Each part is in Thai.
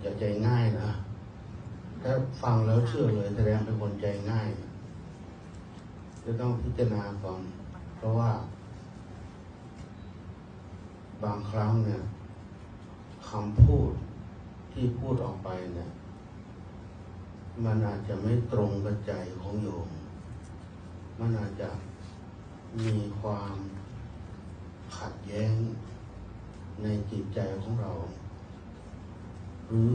อย่าใจง่ายนะถ้าฟังแล้วเชื่อเลยแสดงเป็นคนใจง่าย จะต้องพิจารณาก่อนเพราะว่า บางครั้งเนี่ยคำพูดที่พูดออกไปเนี่ย มันอาจจะไม่ตรงกับใจของโยม มันอาจจะมีความขัดแย้งในจิตใจของเรา หรือ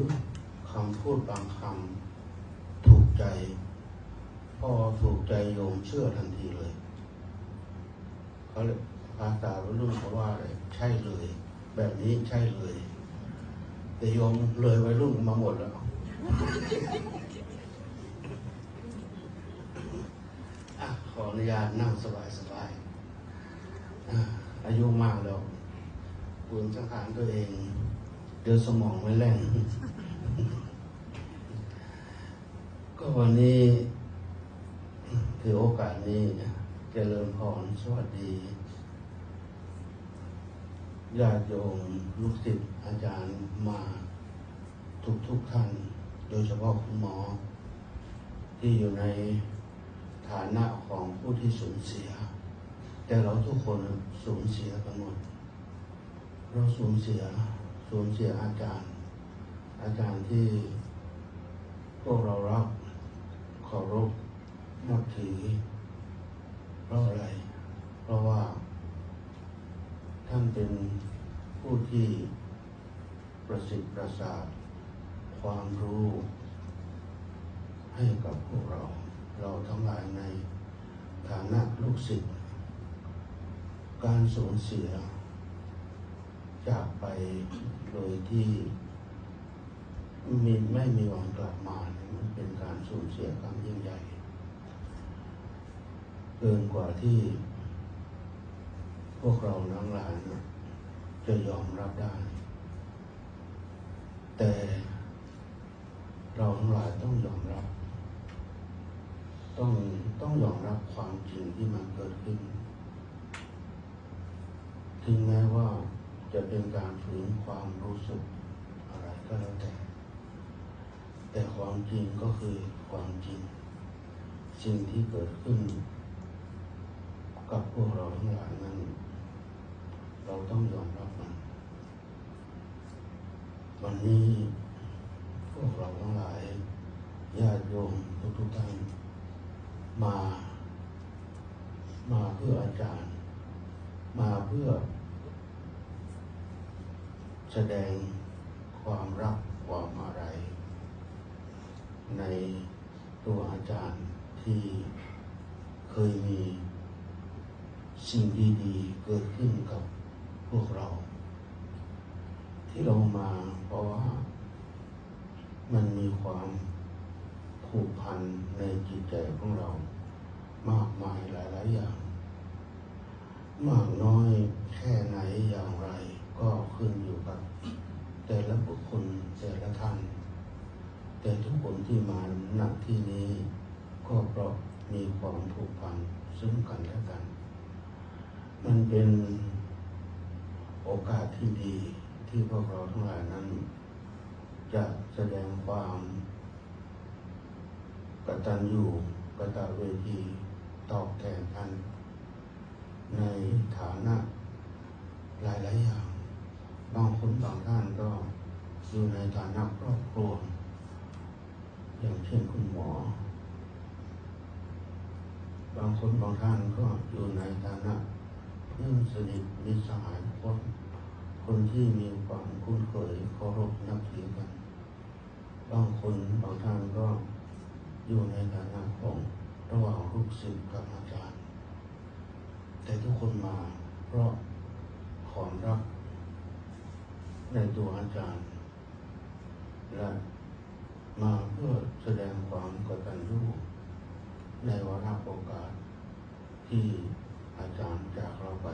คำพูดบางคำถูกใจ พอถูกใจโยมเชื่อทันทีเลยเขาเลยภาษาวัยรุ่นเขาว่าอะไรใช่เลย แบบนี้ใช่เลย แต่โยมเลยวัยรุ่นมาหมดแล้วขออนุญาตนั่งสบายสบายๆอายุมากแล้วปืนสังขารตัวเอง เดี๋ยวสมองไม่แล่นก็วันนี้ถือโอกาสนี้เจริญพรสวัสดีญาติโยมลูกศิษย์อาจารย์มาทุกทุกท่าน โดยเฉพาะคุณหมอ ที่อยู่ในฐานะของผู้ที่สูญเสีย แต่เราทุกคนสูญเสียกันหมดเราสูญเสีย สูญเสียอาจารย์ อาจารย์ที่พวกเรารักเคารพนับถือเพราะอะไร เพราะว่า ท่านเป็นผู้ที่ประสิทธิ์ประสาทความรู้ให้กับพวกเรา เราทั้งหลายในฐานะลูกศิษย์การสูญเสีย จากไปโดยที่มีไม่มีวันกลับมาเนี่ยมันเป็นการสูญเสียครั้งยิ่งใหญ่ เกินกว่าที่ พวกเราทั้งหลายเนี่ยจะยอมรับได้ แต่เราทั้งหลายต้องยอมรับ ต้องต้องยอมรับความจริงที่มันเกิดขึ้น ถึงแม้ว่า จะเป็นการฝืนความรู้สึกอะไรก็แล้วแต่ แต่ความจริงก็คือความจริง สิ่งที่เกิดขึ้น กับพวกเราทั้งหลายนั้น เราต้องยอมรับมัน วันนี้พวกเราทั้งหลายญาติโยมทุกท่านมา มาเพื่ออาจารย์ มาเพื่อ แสดงความรักความอะไร ในตัวอาจารย์ที่เคยมีสิ่งดีๆเกิดขึ้นกับพวกเรา ที่เรามาเพราะว่ามันมีความผูกพันในจิตใจของเรา มากมายหลายๆอย่าง มากน้อยแค่ไหนอย่างไร ก็ขึ้นอยู่กับ แต่ละบุคคลแต่ละท่าน แต่ทุกคนที่มาณที่นี้ ก็เพราะมีความผูกพันซึ่งกันและกัน มันเป็นโอกาสที่ดีที่พวกเราทั้งหลายนั้น จะแสดงความกตัญญูกตเวทีตอบแทนกันในฐานะหลายๆอย่าง บางคนบางท่านก็อยู่ในฐานะครอบครัว อย่างเช่นคุณหมอ บางคนบางท่านก็อยู่ในฐานะเพื่อนสนิทมิตรสหายคนคนที่มีความคุ้นเคยเคารพนับถือกัน บางคนบางท่านก็อยู่ในฐานะของระหว่างลูกศิษย์กับอาจารย์ แต่ทุกคนมาเพราะความรัก ในตัวอาจารย์ และมาเพื่อแสดงความกตัญญูในวาระโอกาส ที่อาจารย์จากเราไป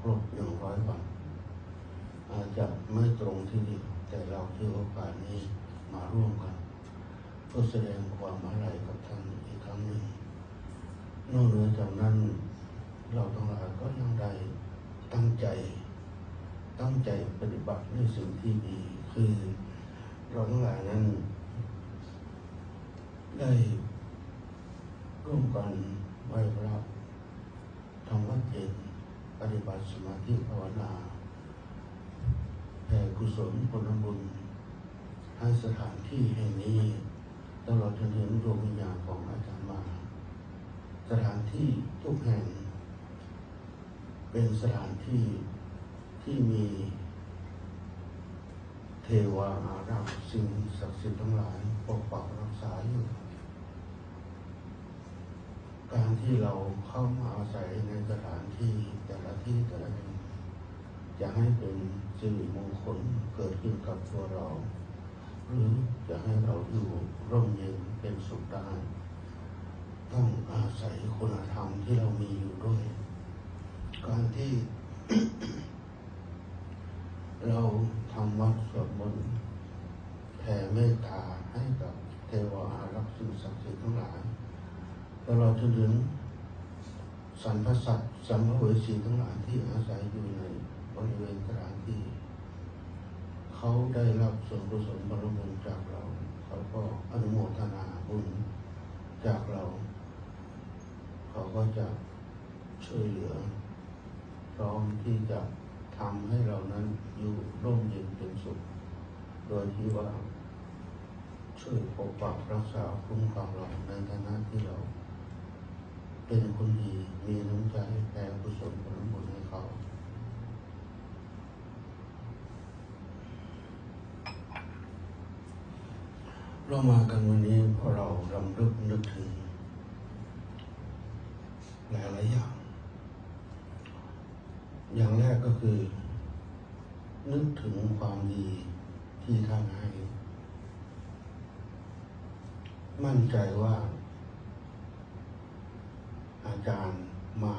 ครบหนึ่งร้อยวันอาจจะไม่ตรงที่นี่แต่เราถือโอกาสนี้มาร่วมกันเพื่อแสดงความอะไรกับท่านอีกครั้งหนึ่งนอกเหนือจากนั้น เราทั้งหลายก็ยังได้ตั้งใจ ตั้งใจปฏิบัติในสิ่งที่ดี คือเราทั้งหลายนั้น ได้ร่วมกันไหว้พระทำวัดเย็นปฏิบัติสมาธิภาวนาแผ่กุศลผลบุญให้สถานที่แห่งนี้ตลอดจนถึงดวงวิญญาณของอาจารย์มา สถานที่ทุกแห่ง เป็นสถานที่ ที่มีเทวาอารักษ์สิ่งศักดิ์สิทธิ์ทั้งหลายปกปักรักษาอยู่ การที่เราเข้ามาอาศัยในสถานที่แต่ละที่แต่ละแห่งจะให้เป็นสิริมงคลเกิดขึ้นกับตัวเรา หรือจะให้เราอยู่ร่มเย็นเป็นสุขได้ต้องอาศัยคุณธรรมที่เรามีอยู่ด้วย การที่ เราทำวัดสวดมนต์แผ่เมตตาให้กับเทวาอารักษ์สิ่งศักดิ์สิทธิ์ทั้งหลายตลอดจนถึงสรรพสัตว์สัมภเวสีทั้งหลายที่อาศัยอยู่ในบริเวณสถานที่เขาได้รับส่วนกุศลบารมีจากเรา เขาก็อนุโมทนาบุญจากเรา เขาก็จะช่วยเหลือพร้อมที่จะ ทำให้เรานั้นอยู่ร่มเย็นเป็นสุข โดยที่ว่าช่วยปกปักรักษาคุ้มครองเราในฐานะที่เรา เป็นคนดีมีน้ำใจแผ่กุศลผลบุญให้เขาเรามากันวันนี้เพราะเรารำลึกนึกถึงหลายหลายอย่าง อย่างแรกก็คือ นึกถึงความดีที่ท่านให้ มั่นใจว่า อาจารย์มา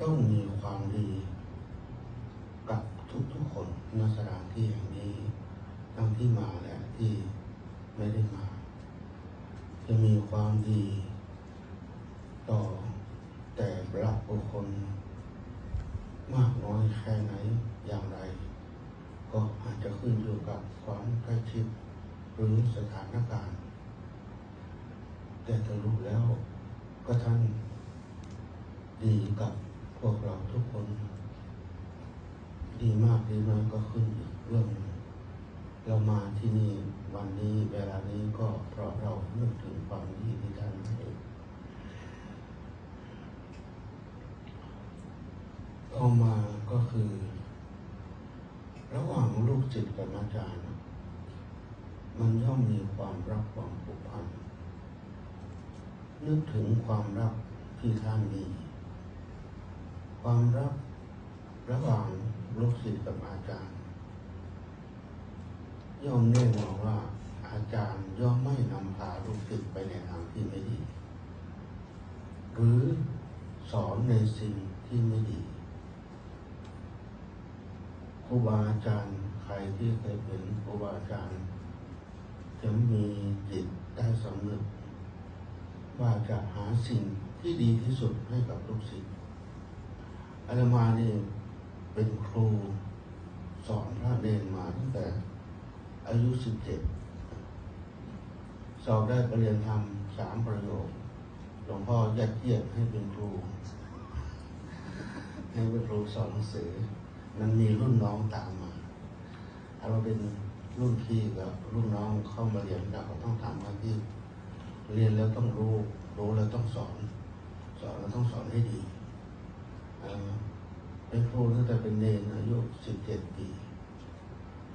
ต้องมีความดีกับทุกๆคนนสถานที่แห่งนี้ ทั้งที่มาและที่ไม่ได้มา จะมีความดี ต่อแต่ละบุคคล มากน้อยแค่ไหนอย่างไร ก็อาจจะขึ้นอยู่กับความใกล้ชิดหรือสถานการณ์ แต่สรุปแล้วก็ท่านดีกับพวกเราทุกคน ดีมากดีน้อยก็ขึ้นอีกเรื่อง เรามาที่นี่วันนี้เวลานี้ก็เพราะเรานึกถึงความดีที่ท่านให้ต่อมาก็คือ ระหว่างลูกจิตกับอาจารย์ มันย่อมมีความรักความผูกพันนึกถึงความรักที่ท่านมี ความรักระหว่างลูกศิษย์กับอาจารย์ ย่อมแน่นอนว่าอาจารย์ย่อมไม่นำพาลูกศิษย์ไปในทางที่ไม่ดี หรือสอนในสิ่งที่ไม่ดี ครูบาอาจารย์ใครที่เคยเป็นครูบาอาจารย์จะมีจิตได้สำนึกว่าจะหาสิ่งที่ดีที่สุดให้กับลูกศิษย์อาตมานี่เป็นครูสอนพระเนรมาตั้งแต่อายุสิบเจ็ดสอบได้ปรริญญาธรรมสามประโยคหลวงพ่อยัดเยียดให้เป็นครู ให้เป็นครูสอนหนังสือ มันมีรุ่นน้องตามมา ถ้าเราเป็นรุ่นพี่กับรุ่นน้องเข้ามาเรียนเราต้องทำหน้าที่เรียนแล้วต้องรู้ รู้แล้วต้องสอน สอนแล้วต้องสอนให้ดีเอ่อเป็นครูตั้งแต่เป็นเนรอายุสิบเจ็ดปี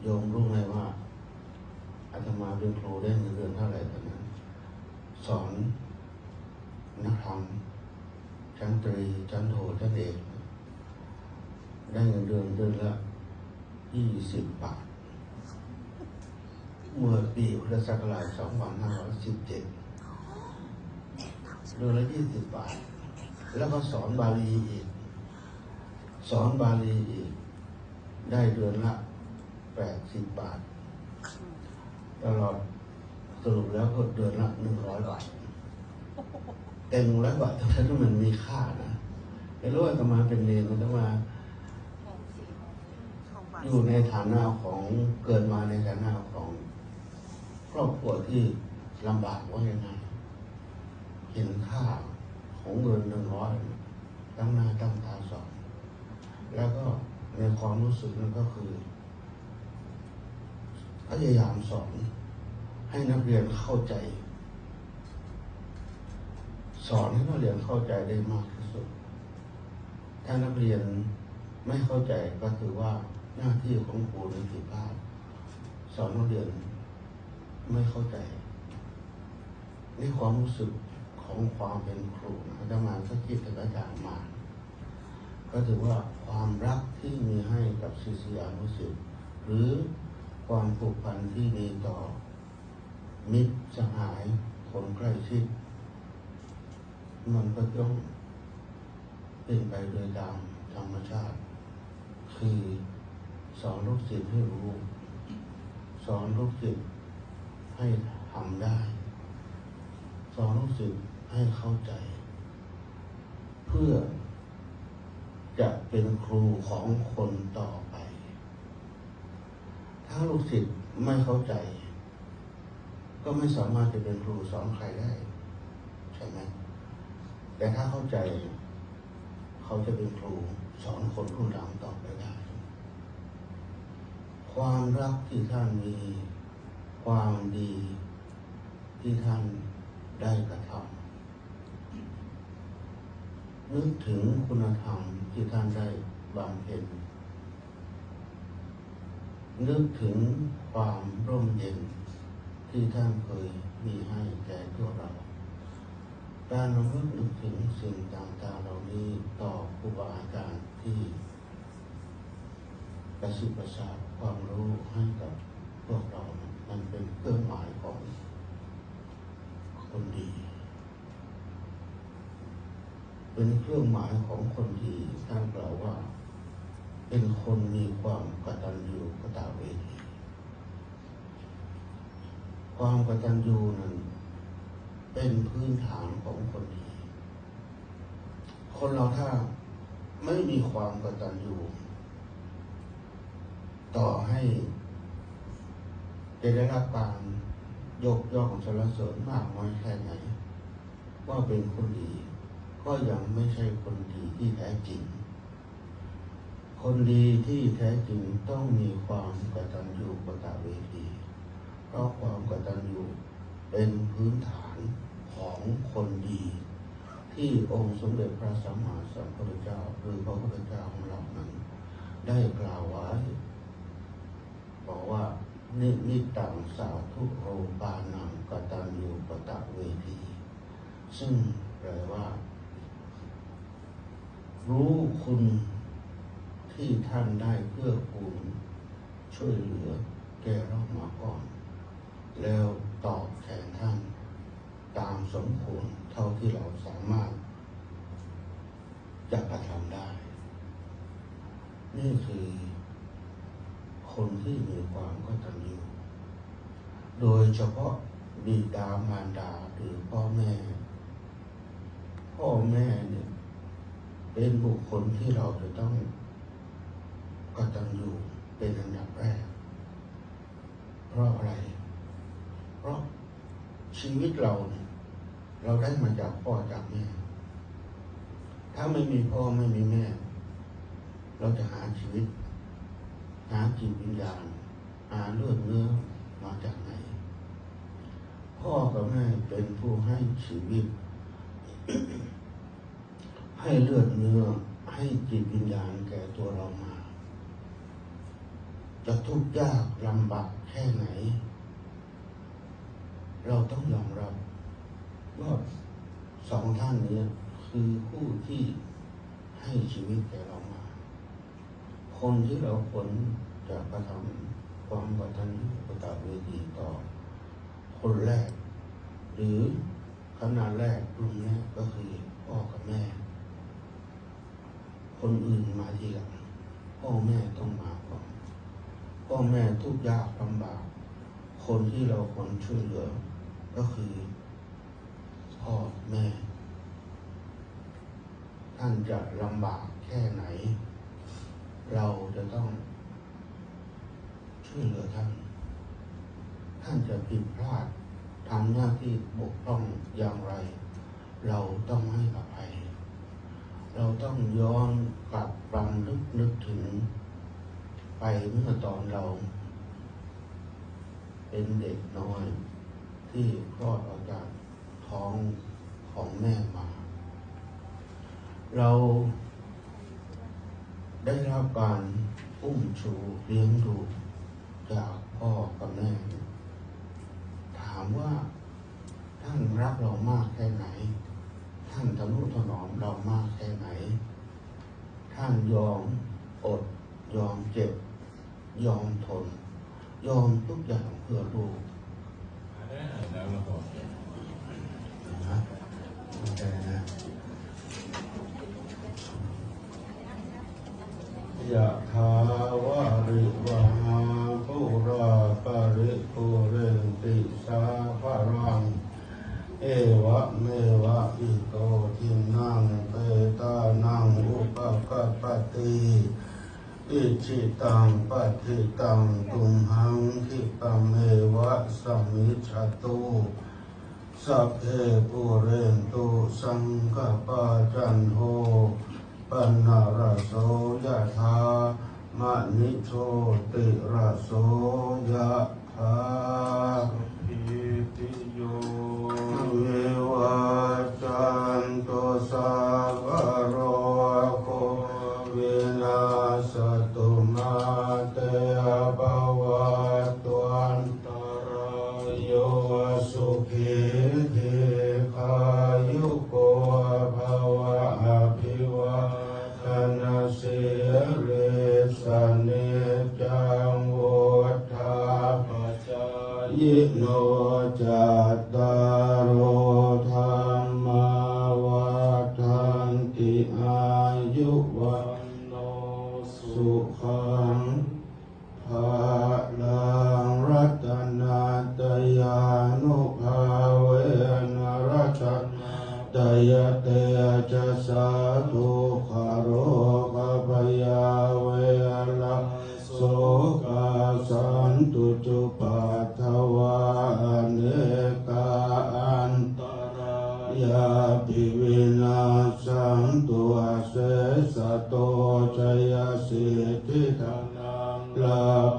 โยมรู้ไหมว่าอาตมาเป็นครูได้เงินเดือนเท่าไหร่ตอนนั้น สอนนักธรรมชั้นตรีชั้นโทชั้นเอก ได้เงินเดือนเดือนละยี่สิบบาท เมื่อปีพุทธศักราชสองพันห้าร้อยสิบเจ็ดเดือนละยี่สิบบาท แล้วก็สอนบาลีอีก สอนบาลีอีก ได้เดือนละแปดสิบบาท ตลอดสรุปแล้วก็เดือนละหนึ่งร้อยบาทเต็มร้อยบาทแต่ถ้ามันมีค่านะไม่รู้ว่าจะมาเป็นเนรหรือจะมา อยู่ในฐานะของเกิดมาในฐานะของครอบครัวที่ลำบากว่ายังไงเห็นค่าของเงินหนึ่งร้อยตั้งหน้าตั้งตาสอนแล้วก็ในความรู้สึกนั้นก็คือพยายามสอนให้นักเรียนเข้าใจ สอนให้นักเรียนเข้าใจได้มากที่สุด ถ้านักเรียนไม่เข้าใจก็คือว่า หน้าที่ของครูในผิดพลาดสอนนักเรียนไม่เข้าใจในความรู้สึกของความเป็นครูอาจารย์มาสักคิดกับอาจารย์มา ก็ถือว่าความรักที่มีให้กับศิษยานุศิษย์หรือความผูกพันที่มีต่อ มิตรสหายคนใกล้ชิด มันก็ต้องเป็นไปโดยตามธรรมชาติ คือ สอนลูกศิษย์ให้รู้ สอนลูกศิษย์ให้ทำได้ สอนลูกศิษย์ให้เข้าใจ เพื่อจะเป็นครูของคนต่อไป ถ้าลูกศิษย์ไม่เข้าใจ ก็ไม่สามารถจะเป็นครูสอนใครได้ ใช่ไหมแต่ถ้าเข้าใจ เขาจะเป็นครูสอนคนรุ่นหลังต่อไปได้ ความรักที่ท่านมี ความดีที่ท่านได้กระทำนึกถึงคุณธรรมที่ท่านได้บำเพ็ญนึกถึงความร่มเย็นที่ท่านเคยมีให้แก่ตัวเราการระลึกนึกถึงสิ่งต่างๆเหล่านี้ต่อครูบาอาจารย์ที่ประสิทธิ์ประสาท ความรู้ให้กับพวกเรา มันเป็นเครื่องหมายของคนดี เป็นเครื่องหมายของคนดีท่านกล่าวว่า เป็นคนมีความกตัญญูกตเวทีความกตัญญูนั้นเป็นพื้นฐานของคนดี คนเราถ้าไม่มีความกตัญญู ต่อให้จะได้รับการยกย่องสรรเสริญมากน้อยแค่ไหน ว่าเป็นคนดี ก็ยังไม่ใช่คนดีที่แท้จริง คนดีที่แท้จริงต้องมีความกตัญญูกตเวทีเพราะความกตัญญูเป็นพื้นฐานของคนดี ที่องค์สมเด็จพระสัมมาสัมพุทธเจ้าหรือพระพุทธเจ้าของเรานั้น ได้กล่าวไว้ บอกว่า นิมิตังสาธุโรปานังกตัญญูกตะเวทีซึ่งแปลว่า รู้คุณที่ท่านได้เพื่อคูณช่วยเหลือแก่เรามาก่อน แล้วตอบแทนท่าน ตามสมควรเท่าที่เราสามารถ จะกระทำได้ นี่คือ คนที่มีความกตัญญูโดยเฉพาะบิดามารดาหรือพ่อแม่ พ่อแม่เนี่ยเป็นบุคคลที่เราจะต้องกตัญญูเป็นอันดับแรก เพราะอะไร เพราะชีวิตเราเนี่ยเราได้มาจากพ่อจากแม่ ถ้าไม่มีพ่อไม่มีแม่ เราจะหาชีวิต หาจิตวิญญาณหาเลือดเนื้อมาจากไหน พ่อกับแม่เป็นผู้ให้ชีวิต ให้เลือดเนื้อให้จิตวิญญาณแก่ตัวเรามา จะทุกข์ยากลำบากแค่ไหน เราต้องยอมรับว่าสองท่านนี้คือผู้ที่ให้ชีวิตแก่เรามา คนที่เราควรจะกระทำความกตัญญูกตเวทีต่อ คนแรก หรือขนาดแรกกลุ่มแรกก็คือพ่อกับแม่ คนอื่นมาทีหลังพ่อแม่ต้องมาก่อนพ่อแม่ทุกยากลำบากคนที่เราควรช่วยเหลือ ก็คือพ่อแม่ ท่านจะลำบากแค่ไหน เราจะต้องช่วยเหลือท่าน ท่านจะผิดพลาดทำหน้าที่บกพร่องอย่างไร เราต้องให้อภัย เราต้องย้อนกลับรำลึกนึกถึง ไปเมื่อตอนเรา เป็นเด็กน้อย ที่คลอดออกจากท้องของแม่มา เรา ได้รับการอุ้มชูเลี้ยงดูจากพ่อกับแม่ ถามว่าท่านรักเรามากแค่ไหน ท่านทะนุถนอมเรามากแค่ไหน ท่านยอมอด ยอมเจ็บ ยอมทน ยอมทุกอย่างเพื่อลูกนะเข้าใจนะ ยะถาวาริวหาปุราปาริปุเรนติสาภารัง เอวะเมวะอิโตทินังเปตานังอุปกปปติอิจิตังปัฏฐิตังตุมหังคิปเมวะสมมิจฉตุสัพเพปุเรนตุสังกปาจันโท ปนาระโสยะธามะนิโชติระโสยะ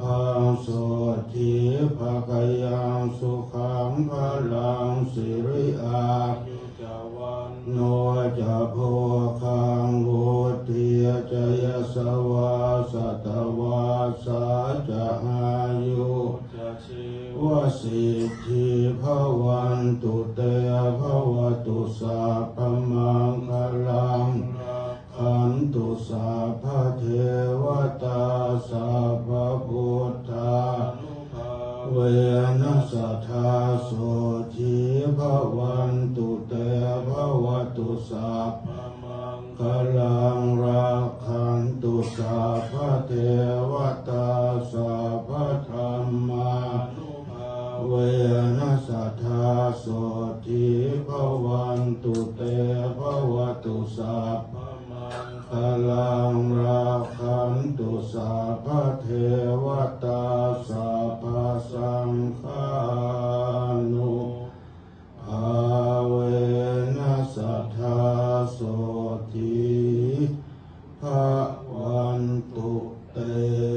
พังโสทีภะกยังสุขังพลังสิริอาจาวันโนจะโพคังโวติยจยสวาสตวาสาจะอายุวสิทธิภวันตุเตภวตุสัพพมังคลังขันตุสัพพะเทว เวนัสสัทธาโสจีภวันตุเตภวตุสัพพะมังคลังรักขันตุสัพพเทวตาสัพพธรรมาเว ตุ